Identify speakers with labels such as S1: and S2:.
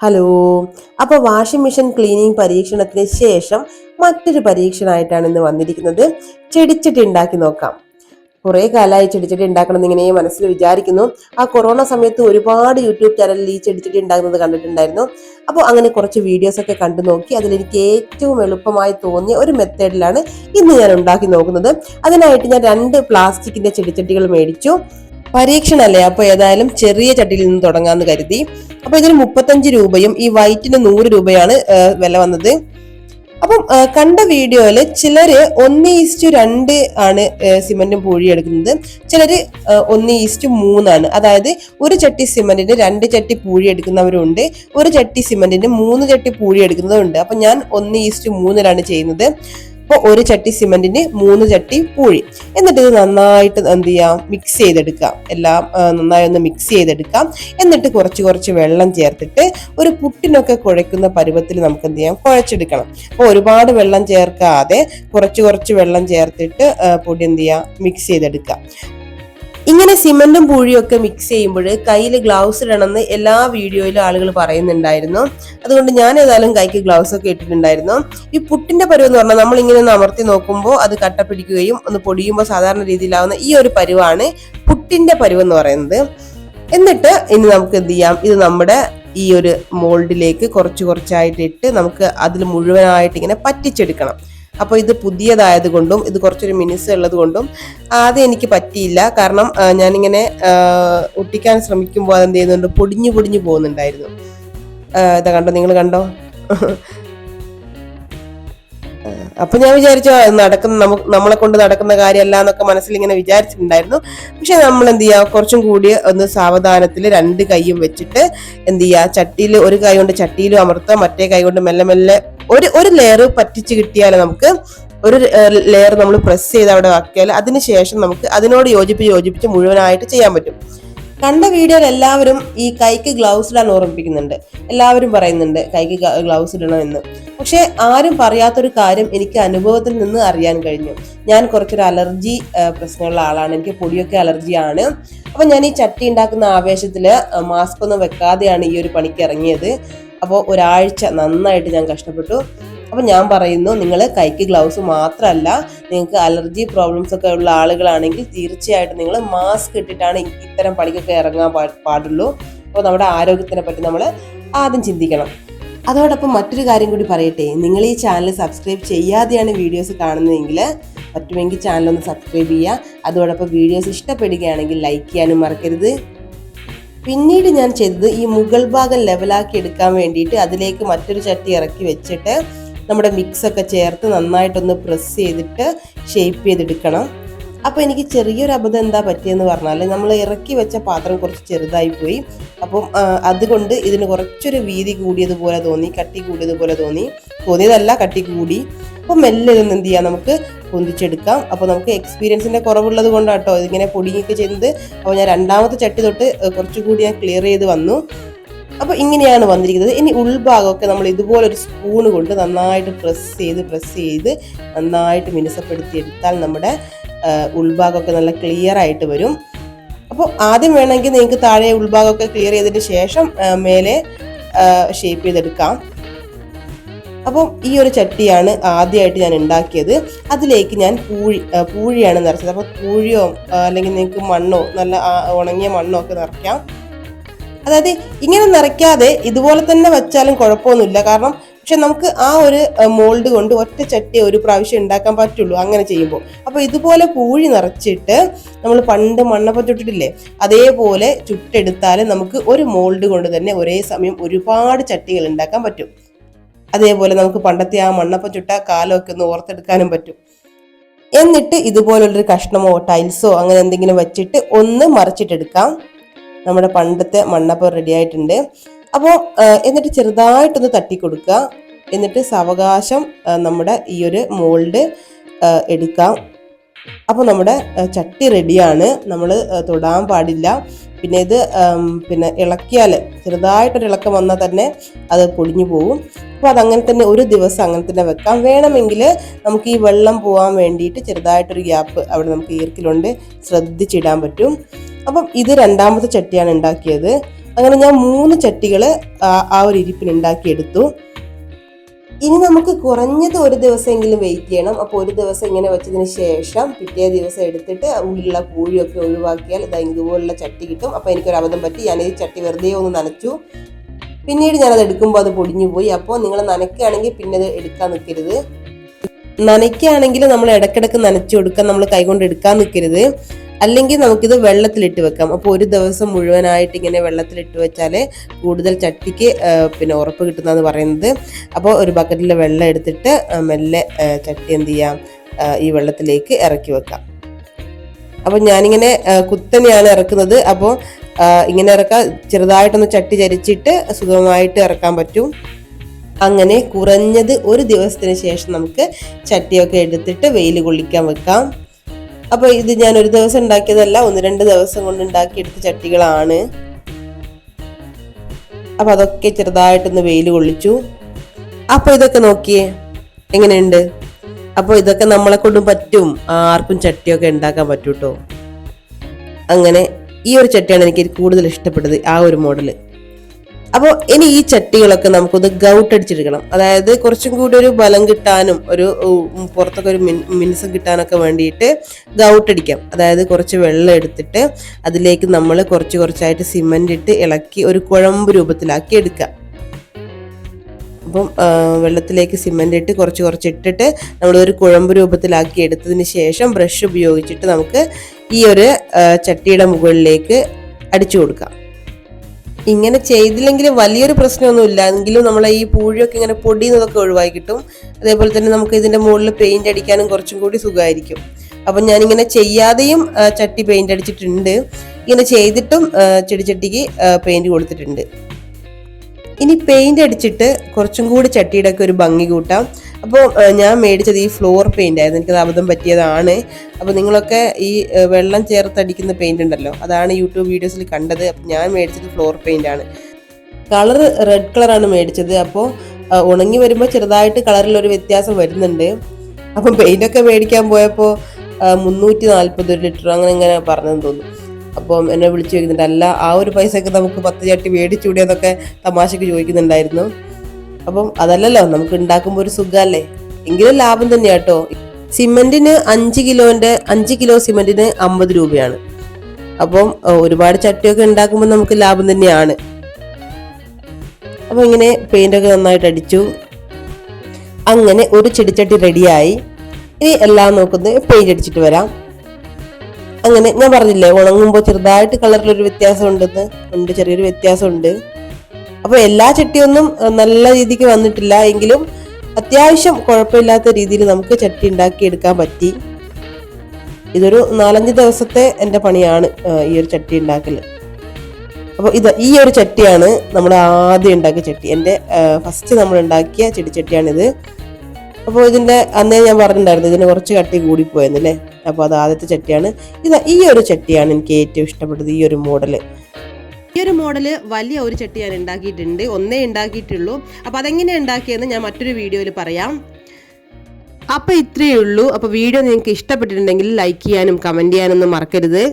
S1: Hello അപ്പോൾ washing machine cleaning പരീക്ഷണത്തിന് ശേഷം മറ്റൊരു പരീക്ഷണമായിട്ടാണ് ഇന്ന് വന്നിരിക്കുന്നത്. ചെടിച്ചട്ടി ഉണ്ടാക്കി നോക്കാം. കുറേ കാലമായി ചെടിച്ചട്ടി ഉണ്ടാക്കണം എന്ന് ഇങ്ങനെ മനസ്സിൽ വിചാരിക്കുന്നു. ആ കൊറോണ സമയത്ത് ഒരുപാട് യൂട്യൂബ് ചാനലിൽ ഈ ചെടിച്ചട്ടി ഉണ്ടാക്കുന്നത് കണ്ടിട്ടുണ്ടായിരുന്നു. അപ്പോൾ അങ്ങനെ കുറച്ച് വീഡിയോസ് ഒക്കെ കണ്ടു നോക്കി. അതിലെനിക്ക് ഏറ്റവും എളുപ്പമായി തോന്നിയ ഒരു മെത്തേഡിലാണ് ഇന്ന് ഞാൻ ഉണ്ടാക്കി നോക്കുന്നത്. അതിനായിട്ട് ഞാൻ രണ്ട് പ്ലാസ്റ്റിക്കിന്റെ ചെടിച്ചട്ടികൾ മേടിച്ചു. പരീക്ഷണല്ലേ? അപ്പൊ ഏതായാലും ചെറിയ ചട്ടിയിൽ നിന്ന് തുടങ്ങാന്ന് കരുതി. അപ്പൊ ഇതിന് മുപ്പത്തഞ്ച് രൂപയും ഈ വൈറ്റിന് നൂറ് രൂപയാണ് വില വന്നത്. അപ്പം കണ്ട വീഡിയോയിൽ ചിലര് ഒന്ന് ഈസ്റ്റു രണ്ട് ആണ് സിമെന്റും പൂഴി എടുക്കുന്നത്. ചിലര് ഒന്ന് ഈസ്റ്റു മൂന്നാണ്. അതായത് ഒരു ചട്ടി സിമെന്റിന് രണ്ട് ചട്ടി പൂഴി എടുക്കുന്നവരുണ്ട്. ഒരു ചട്ടി സിമെന്റിന് മൂന്ന് ചട്ടി പൂഴി എടുക്കുന്നതുണ്ട് അപ്പൊ ഞാൻ ഒന്ന് ഈസ്റ്റു മൂന്നിലാണ് ചെയ്യുന്നത്. അപ്പോൾ ഒരു ചട്ടി സിമന്റിന് മൂന്ന് ചട്ടി പൂഴി. എന്നിട്ട് ഇത് നന്നായിട്ട് എന്ത് ചെയ്യാം മിക്സ് ചെയ്തെടുക്കാം എല്ലാം നന്നായി ഒന്ന് മിക്സ് ചെയ്തെടുക്കാം എന്നിട്ട് കുറച്ച് കുറച്ച് വെള്ളം ചേർത്തിട്ട് ഒരു പുട്ടിനൊക്കെ കുഴയ്ക്കുന്ന പരുവത്തിൽ നമുക്ക് എന്ത് ചെയ്യാം കുഴച്ചെടുക്കണം. അപ്പോൾ ഒരുപാട് വെള്ളം ചേർക്കാതെ കുറച്ച് കുറച്ച് വെള്ളം ചേർത്തിട്ട് പൊടി എന്ത് ചെയ്യാം മിക്സ് ചെയ്തെടുക്കാം ഇങ്ങനെ സിമെന്റും പൂഴിയും ഒക്കെ മിക്സ് ചെയ്യുമ്പോൾ കയ്യിൽ ഗ്ലൗസ് ഇടണമെന്ന് എല്ലാ വീഡിയോയിലും ആളുകൾ പറയുന്നുണ്ടായിരുന്നു. അതുകൊണ്ട് ഞാൻ ഏതായാലും കൈക്ക് ഗ്ലൗസ് ഒക്കെ ഇട്ടിട്ടുണ്ടായിരുന്നു. ഈ പുട്ടിന്റെ പരുവ് എന്ന് പറഞ്ഞാൽ നമ്മൾ ഇങ്ങനെ ഒന്ന് അമർത്തി നോക്കുമ്പോൾ അത് കട്ട പിടിക്കുകയും ഒന്ന് പൊടിയുമ്പോൾ സാധാരണ രീതിയിലാവുന്ന ഈ ഒരു പരുവാണ് പുട്ടിന്റെ പരുവ് എന്ന് പറയുന്നത്. എന്നിട്ട് ഇനി നമുക്ക് എന്ത് ചെയ്യാം? ഇത് നമ്മുടെ ഈ ഒരു മോൾഡിലേക്ക് കുറച്ച് കുറച്ചായിട്ട് ഇട്ട് നമുക്ക് അതിൽ മുഴുവനായിട്ട് ഇങ്ങനെ പറ്റിച്ചെടുക്കണം. അപ്പോൾ ഇത് പുതിയതായത് കൊണ്ടും ഇത് കുറച്ചൊരു മിനിസ് ഉള്ളത് കൊണ്ടും ആദ്യം എനിക്ക് പറ്റിയില്ല. കാരണം ഞാനിങ്ങനെ ഒട്ടിക്കാൻ ശ്രമിക്കുമ്പോൾ അതെന്ത് ചെയ്യുന്നുണ്ട്? പൊടിഞ്ഞു പൊടിഞ്ഞു പോകുന്നുണ്ടായിരുന്നു. ഇതാ കണ്ടോ? നിങ്ങൾ കണ്ടോ? അപ്പൊ ഞാൻ വിചാരിച്ചു നടക്കുന്ന നമുക്ക് നമ്മളെ കൊണ്ട് നടക്കുന്ന കാര്യമല്ല എന്നൊക്കെ മനസ്സിൽ ഇങ്ങനെ വിചാരിച്ചിട്ടുണ്ടായിരുന്നു. പക്ഷെ നമ്മൾ എന്ത് ചെയ്യുക? കുറച്ചും കൂടി ഒന്ന് സാവധാനത്തിൽ രണ്ട് കൈയും വെച്ചിട്ട് എന്ത് ചെയ്യുക? ചട്ടിയിൽ ഒരു കൈ കൊണ്ട് ചട്ടിയിലും അമർത്തുക മറ്റേ കൈ കൊണ്ട് മെല്ലെ മെല്ലെ ഒരു ഒരു ലെയർ പറ്റിച്ച് കിട്ടിയാൽ നമുക്ക് ഒരു ലെയർ നമ്മൾ പ്രസ് ചെയ്ത് അവിടെ ആക്കിയാൽ അതിനുശേഷം നമുക്ക് അതിനോട് യോജിപ്പിച്ച് യോജിപ്പിച്ച് മുഴുവനായിട്ട് ചെയ്യാൻ പറ്റും. കണ്ട വീഡിയോയിൽ എല്ലാവരും ഈ കൈക്ക് ഗ്ലൗസ് ഇടാൻ ഓർമ്മിപ്പിക്കുന്നുണ്ട്. എല്ലാവരും പറയുന്നുണ്ട് കൈക്ക് ഗ്ലൗസ് ഇടണം എന്ന് പക്ഷെ ആരും പറയാത്തൊരു കാര്യം എനിക്ക് അനുഭവത്തിൽ നിന്ന് അറിയാൻ കഴിഞ്ഞു. ഞാൻ കുറച്ചൊരു അലർജി പ്രശ്നമുള്ള ആളാണ്. എനിക്ക് പൊടിയൊക്കെ അലർജിയാണ് അപ്പൊ ഞാൻ ഈ ചട്ടി ഉണ്ടാക്കുന്ന ആവേശത്തിൽ മാസ്ക് ഒന്നും വെക്കാതെയാണ് ഈ ഒരു പണിക്ക് ഇറങ്ങിയത്. അപ്പോൾ ഒരാഴ്ച നന്നായിട്ട് ഞാൻ കഷ്ടപ്പെട്ടു. അപ്പോൾ ഞാൻ പറയുന്നു നിങ്ങൾ കൈക്ക് ഗ്ലൗസ് മാത്രമല്ല നിങ്ങൾക്ക് അലർജി പ്രോബ്ലംസ് ഒക്കെ ഉള്ള ആളുകളാണെങ്കിൽ തീർച്ചയായിട്ടും നിങ്ങൾ മാസ്ക് ഇട്ടിട്ടാണ് ഇത്തരം പണിക്കൊക്കെ ഇറങ്ങാൻ പാടുള്ളൂ. അപ്പോൾ നമ്മുടെ ആരോഗ്യത്തിനെ പറ്റി നമ്മൾ ആദ്യം ചിന്തിക്കണം. അതോടൊപ്പം മറ്റൊരു കാര്യം കൂടി പറയട്ടെ നിങ്ങൾ ഈ ചാനൽ സബ്സ്ക്രൈബ് ചെയ്യാതെയാണ് വീഡിയോസ് കാണുന്നതെങ്കിൽ പറ്റുമെങ്കിൽ ചാനലൊന്ന് സബ്സ്ക്രൈബ് ചെയ്യുക. അതോടൊപ്പം വീഡിയോസ് ഇഷ്ടപ്പെടുകയാണെങ്കിൽ ലൈക്ക് ചെയ്യാനും മറക്കരുത്. പിന്നീട് ഞാൻ ചെയ്തത് ഈ മുകൾ ഭാഗം ലെവലാക്കി എടുക്കാൻ വേണ്ടിയിട്ട് അതിലേക്ക് മറ്റൊരു ചട്ടി ഇറക്കി വെച്ചിട്ട് നമ്മുടെ മിക്സ് ഒക്കെ ചേർത്ത് നന്നായിട്ടൊന്ന് പ്രസ് ചെയ്തിട്ട് ഷേപ്പ് ചെയ്തെടുക്കണം. അപ്പോൾ എനിക്ക് ചെറിയൊരു അബദ്ധം എന്താ പറ്റിയെന്ന് പറഞ്ഞാൽ നമ്മൾ ഇറക്കി വെച്ച പാത്രം കുറച്ച് ചെറുതായി പോയി. അപ്പം അതുകൊണ്ട് ഇതിന് കുറച്ചൊരു വീതി കൂടിയതുപോലെ തോന്നി കട്ടി കൂടിയതുപോലെ തോന്നി. തോന്നിയതല്ല കട്ടി കൂടി. അപ്പോൾ മെല്ലെ ഇതൊന്ന് എന്ത് ചെയ്യാം? നമുക്ക് പൊന്തിച്ചെടുക്കാം. അപ്പോൾ നമുക്ക് എക്സ്പീരിയൻസിന്റെ കുറവുള്ളത് കൊണ്ടാട്ടോ ഇതിങ്ങനെ പൊടിയൊക്കെ ചെയ്യുന്നത് അപ്പോൾ ഞാൻ രണ്ടാമത്തെ ചട്ടി തൊട്ട് കുറച്ചുകൂടി ഞാൻ ക്ലിയർ ചെയ്ത് വന്നു. അപ്പോൾ ഇങ്ങനെയാണ് വന്നിരിക്കുന്നത്. ഇനി ഉൾഭാഗമൊക്കെ നമ്മൾ ഇതുപോലെ ഒരു സ്പൂൺ കൊണ്ട് നന്നായിട്ട് പ്രസ് ചെയ്ത് പ്രസ് ചെയ്ത് നന്നായിട്ട് മിനുസപ്പെടുത്തി എടുത്താൽ നമ്മുടെ ഉൾഭാഗമൊക്കെ നല്ല ക്ലിയർ ആയിട്ട് വരും. അപ്പോൾ ആദ്യം വേണമെങ്കിൽ നിങ്ങൾക്ക് താഴെ ഉൾഭാഗമൊക്കെ ക്ലിയർ ചെയ്തതിന് ശേഷം മേലെ ഷേപ്പ് ചെയ്തെടുക്കാം. അപ്പം ഈ ഒരു ചട്ടിയാണ് ആദ്യമായിട്ട് ഞാൻ ഉണ്ടാക്കിയത്. അതിലേക്ക് ഞാൻ പൂഴി പൂഴിയാണ് നിറച്ചത്. അപ്പോൾ പൂഴിയോ അല്ലെങ്കിൽ നിങ്ങൾക്ക് മണ്ണോ നല്ല ഉണങ്ങിയ മണ്ണോ ഒക്കെ നിറയ്ക്കാം. അതായത് ഇങ്ങനെ നിറയ്ക്കാതെ ഇതുപോലെ തന്നെ വെച്ചാലും കുഴപ്പമൊന്നുമില്ല. കാരണം പക്ഷെ നമുക്ക് ആ ഒരു മോൾഡ് കൊണ്ട് ഒറ്റ ചട്ടി ഒരു പ്രാവശ്യം ഉണ്ടാക്കാൻ പറ്റുള്ളൂ അങ്ങനെ ചെയ്യുമ്പോൾ. അപ്പോൾ ഇതുപോലെ പൂഴി നിറച്ചിട്ട് നമ്മൾ പണ്ട് മണ്ണപ്പം ചുട്ടിട്ടില്ലേ? അതേപോലെ ചുട്ടെടുത്താൽ നമുക്ക് ഒരു മോൾഡ് കൊണ്ട് തന്നെ ഒരേ സമയം ഒരുപാട് ചട്ടികൾ ഉണ്ടാക്കാൻ പറ്റും. അതേപോലെ നമുക്ക് പണ്ടത്തെ ആ മണ്ണപ്പം ചുട്ട കാലമൊക്കെ ഒന്ന് ഓർത്തെടുക്കാനും പറ്റും. എന്നിട്ട് ഇതുപോലുള്ളൊരു കഷ്ണമോ ടൈൽസോ അങ്ങനെ എന്തെങ്കിലും വെച്ചിട്ട് ഒന്ന് മറിച്ചിട്ടെടുക്കാം. നമ്മുടെ പണ്ടത്തെ മണ്ണപ്പം റെഡി ആയിട്ടുണ്ട്. അപ്പോൾ എന്നിട്ട് ചെറുതായിട്ടൊന്ന് തട്ടി കൊടുക്കുക എന്നിട്ട് സാവകാശം നമ്മുടെ ഈ ഒരു മോൾഡ് എടുക്കാം. അപ്പോൾ നമ്മുടെ ചട്ടി റെഡിയാണ്. നമ്മൾ തൊടാൻ പാടില്ല. പിന്നെ ഇത് പിന്നെ ഇളക്കിയാൽ ചെറുതായിട്ടൊരു ഇളക്കം വന്നാൽ തന്നെ അത് പൊടിഞ്ഞു പോകും അപ്പോൾ അതങ്ങനെ തന്നെ ഒരു ദിവസം അങ്ങനെ തന്നെ വെക്കാം. വേണമെങ്കിൽ നമുക്ക് ഈ വെള്ളം പോകാൻ വേണ്ടിയിട്ട് ചെറുതായിട്ടൊരു ഗ്യാപ്പ് അവിടെ നമുക്ക് ഈർക്കിലുണ്ട്. ശ്രദ്ധിച്ചിടാൻ പറ്റും. അപ്പം ഇത് രണ്ടാമത്തെ ചട്ടിയാണ് ഉണ്ടാക്കിയത്. അങ്ങനെ ഞാൻ മൂന്ന് ചട്ടികൾ ആ ഒരു ഇരിപ്പിന് ഉണ്ടാക്കിയെടുത്തു. ഇനി നമുക്ക് കുറഞ്ഞത് ഒരു ദിവസമെങ്കിലും വെയിറ്റ് ചെയ്യണം. അപ്പോൾ ഒരു ദിവസം ഇങ്ങനെ വെച്ചതിന് ശേഷം പിറ്റേ ദിവസം എടുത്തിട്ട് ഉള്ളിലുള്ള കോഴിയൊക്കെ ഒഴിവാക്കിയാൽ ഇതാ ഇതുപോലുള്ള ചട്ടി കിട്ടും. അപ്പോൾ എനിക്കൊരു അബദ്ധം പറ്റി. ഞാൻ ഈ ചട്ടി വെറുതെ ഒന്ന് നനച്ചു. പിന്നീട് ഞാനത് എടുക്കുമ്പോൾ അത് പൊടിഞ്ഞു പോയി. അപ്പോൾ നിങ്ങൾ നനയ്ക്കുകയാണെങ്കിൽ പിന്നെ അത് എടുക്കാൻ നിൽക്കരുത്. നനയ്ക്കുകയാണെങ്കിൽ നമ്മൾ ഇടയ്ക്കിടയ്ക്ക് നനച്ചു കൊടുക്കാൻ നമ്മൾ കൈകൊണ്ട് എടുക്കാൻ നിൽക്കരുത്. അല്ലെങ്കിൽ നമുക്കിത് വെള്ളത്തിലിട്ട് വെക്കാം. അപ്പോൾ ഒരു ദിവസം മുഴുവനായിട്ട് ഇങ്ങനെ വെള്ളത്തിലിട്ട് വെച്ചാൽ കൂടുതൽ ചട്ടിക്ക് പിന്നെ ഉറപ്പ് കിട്ടുന്നതെന്ന് പറയുന്നത്. അപ്പോൾ ഒരു ബക്കറ്റിൽ വെള്ളം എടുത്തിട്ട് മെല്ലെ ചട്ടി എന്ത് ചെയ്യാം? ഈ വെള്ളത്തിലേക്ക് ഇറക്കി വെക്കാം. അപ്പോൾ ഞാനിങ്ങനെ കുത്തനെയാണ് ഇറക്കുന്നത്. അപ്പോൾ ഇങ്ങനെ ഇറക്കാം ചെറുതായിട്ടൊന്ന് ചട്ടി ചരിച്ചിട്ട് സുഖമായിട്ട് ഇറക്കാൻ പറ്റും. അങ്ങനെ കുറഞ്ഞത് ഒരു ദിവസത്തിന് ശേഷം നമുക്ക് ചട്ടിയൊക്കെ എടുത്തിട്ട് വെയിൽ കൊള്ളിക്കാൻ വെക്കാം. അപ്പോൾ ഇത് ഞാൻ ഒരു ദിവസം ഉണ്ടാക്കിയതല്ല ഒന്ന് രണ്ട് ദിവസം കൊണ്ട് ഉണ്ടാക്കിയെടുത്ത ചട്ടികളാണ്. അപ്പോൾ അതൊക്കെ ചെറുതായിട്ടൊന്ന് വെയിൽ കൊള്ളിച്ചു. അപ്പോൾ ഇതൊക്കെ നോക്കിയേ എങ്ങനെയുണ്ട്? അപ്പോൾ ഇതൊക്കെ നമ്മളെ കൊണ്ടും പറ്റും. ആർക്കും ചട്ടിയൊക്കെ ഉണ്ടാക്കാൻ പറ്റൂട്ടോ. അങ്ങനെ ഈ ഒരു ചട്ടിയാണ് എനിക്ക് കൂടുതൽ ഇഷ്ടപ്പെട്ടത് ആ ഒരു മോഡൽ. അപ്പോൾ ഇനി ഈ ചട്ടികളൊക്കെ നമുക്കൊന്ന് ഗൗട്ട് അടിച്ചെടുക്കണം. അതായത് കുറച്ചും കൂടി ഒരു ബലം കിട്ടാനും ഒരു പുറത്തൊക്കെ ഒരു മിനുസം കിട്ടാനൊക്കെ വേണ്ടിയിട്ട് ഗൗട്ടടിക്കാം അതായത് കുറച്ച് വെള്ളം എടുത്തിട്ട് അതിലേക്ക് നമ്മൾ കുറച്ച് കുറച്ചായിട്ട് സിമന്റ് ഇട്ട് ഇളക്കി ഒരു കുഴമ്പ് രൂപത്തിലാക്കി എടുക്കാം അപ്പം വെള്ളത്തിലേക്ക് സിമന്റ് ഇട്ട് കുറച്ച് കുറച്ച് ഇട്ടിട്ട് ഒരു കുഴമ്പ് രൂപത്തിലാക്കി എടുത്തതിന് ശേഷം ബ്രഷ് ഉപയോഗിച്ചിട്ട് നമുക്ക് ഈ ഒരു ചട്ടിയുടെ മുകളിലേക്ക് അടിച്ചു കൊടുക്കാം. ഇങ്ങനെ ചെയ്തില്ലെങ്കിൽ വലിയൊരു പ്രശ്നമൊന്നുമില്ല. എങ്കിലും നമ്മളെ ഈ പൂഴിയൊക്കെ ഇങ്ങനെ പൊടിയുന്നതൊക്കെ ഒഴിവായി കിട്ടും. അതേപോലെ തന്നെ നമുക്ക് ഇതിന്റെ മുകളിൽ പെയിന്റ് അടിക്കാനും കുറച്ചും കൂടി സുഖമായിരിക്കും. അപ്പം ഞാനിങ്ങനെ ചെയ്യാതെയും ചട്ടി പെയിന്റ് അടിച്ചിട്ടുണ്ട്. ഇങ്ങനെ ചെയ്തിട്ടും ചെടിച്ചട്ടിക്ക് പെയിന്റ് കൊടുത്തിട്ടുണ്ട്. ഇനി പെയിന്റ് അടിച്ചിട്ട് കുറച്ചും കൂടി ചട്ടിയുടെ ഒക്കെ ഒരു ഭംഗി കൂട്ടാം. അപ്പോൾ ഞാൻ മേടിച്ചത് ഈ ഫ്ലോർ പെയിന്റ് ആയിരുന്നു. എനിക്കത് അബദ്ധം പറ്റിയതാണ്. അപ്പോൾ നിങ്ങളൊക്കെ ഈ വെള്ളം ചേർത്തടിക്കുന്ന പെയിന്റ് ഉണ്ടല്ലോ അതാണ് യൂട്യൂബ് വീഡിയോസിൽ കണ്ടത്. അപ്പോൾ ഞാൻ മേടിച്ചത് ഫ്ലോർ പെയിന്റ് ആണ്. കളർ റെഡ് കളറാണ് മേടിച്ചത്. അപ്പോൾ ഉണങ്ങി വരുമ്പോൾ ചെറുതായിട്ട് കളറിൽ ഒരു വ്യത്യാസം വരുന്നുണ്ട്. അപ്പം പെയിന്റൊക്കെ മേടിക്കാൻ പോയപ്പോൾ മുന്നൂറ്റി നാൽപ്പത് ലിറ്റർ അങ്ങനെ ഇങ്ങനെ പറഞ്ഞെന്ന് തോന്നുന്നു. അപ്പം എന്നെ വിളിച്ചു ചോദിക്കുന്നുണ്ട് അല്ല ആ ഒരു പൈസയൊക്കെ നമുക്ക് പത്ത് ചട്ടി മേടിച്ചൂടെ എന്നൊക്കെ തമാശക്ക് ചോദിക്കുന്നുണ്ടായിരുന്നു. അപ്പം അതല്ലല്ലോ നമുക്ക് ഉണ്ടാക്കുമ്പോൾ ഒരു സുഖമല്ലേ എങ്കിലും ലാഭം തന്നെയാട്ടോ സിമെന്റിന് അഞ്ച് കിലോന്റെ അഞ്ച് കിലോ സിമെന്റിന് അമ്പത് രൂപയാണ്. അപ്പം ഒരുപാട് ചട്ടിയൊക്കെ ഉണ്ടാക്കുമ്പോൾ നമുക്ക് ലാഭം തന്നെയാണ്. അപ്പോൾ ഇങ്ങനെ പെയിന്റൊക്കെ നന്നായിട്ട് അടിച്ചു. അങ്ങനെ ഒരു ചെടിച്ചട്ടി റെഡിയായി. ഇനി എല്ലാം നോക്കുന്നത് പെയിന്റ് അടിച്ചിട്ട് വരാം. അങ്ങനെ ഞാൻ പറഞ്ഞില്ലേ ഉണങ്ങുമ്പോൾ ചെറുതായിട്ട് കളറിലൊരു വ്യത്യാസം ഉണ്ടെന്ന് ഉണ്ട് ചെറിയൊരു വ്യത്യാസമുണ്ട്. അപ്പോൾ എല്ലാ ചട്ടിയൊന്നും നല്ല രീതിക്ക് വന്നിട്ടില്ല എങ്കിലും അത്യാവശ്യം കുഴപ്പമില്ലാത്ത രീതിയിൽ നമുക്ക് ചട്ടി ഉണ്ടാക്കി എടുക്കാൻ പറ്റി. ഇതൊരു നാലഞ്ച് ദിവസത്തെ എന്റെ പണിയാണ് ഈ ഒരു ചട്ടി ഉണ്ടാക്കൽ അപ്പോൾ ഇത് ഈ ഒരു ചട്ടിയാണ് നമ്മൾ ആദ്യം ഉണ്ടാക്കിയ ചട്ടി. എന്റെ ഫസ്റ്റ് നമ്മൾ ഉണ്ടാക്കിയ ചെടിച്ചട്ടിയാണിത് അപ്പോൾ ഇതിന്റെ അന്നേ ഞാൻ പറഞ്ഞിട്ടുണ്ടായിരുന്നു ഇതിന് കുറച്ച് കട്ടി കൂടിപ്പോയെന്നല്ലേ അപ്പോൾ അത് ആദ്യത്തെ ചട്ടിയാണ്. ഇത് ഈ ഒരു ചട്ടിയാണ് എനിക്ക് ഏറ്റവും ഇഷ്ടപ്പെട്ടത് ഈ ഒരു മോഡൽ. ഈ ഒരു മോഡൽ വലിയ ഒരു ചട്ടി ഞാൻ ഉണ്ടാക്കിയിട്ടുണ്ട്. ഒന്നേ ഉണ്ടാക്കിയിട്ടുള്ളൂ. അപ്പോൾ അതെങ്ങനെയാണ് ഉണ്ടാക്കിയെന്ന് ഞാൻ മറ്റൊരു വീഡിയോയിൽ പറയാം. അപ്പോൾ ഇത്രയേ ഉള്ളൂ. അപ്പോൾ വീഡിയോ നിങ്ങൾക്ക് ഇഷ്ടപ്പെട്ടിട്ടുണ്ടെങ്കിൽ ലൈക്ക് ചെയ്യാനും കമന്റ് ചെയ്യാനൊന്നും മറക്കരുത്.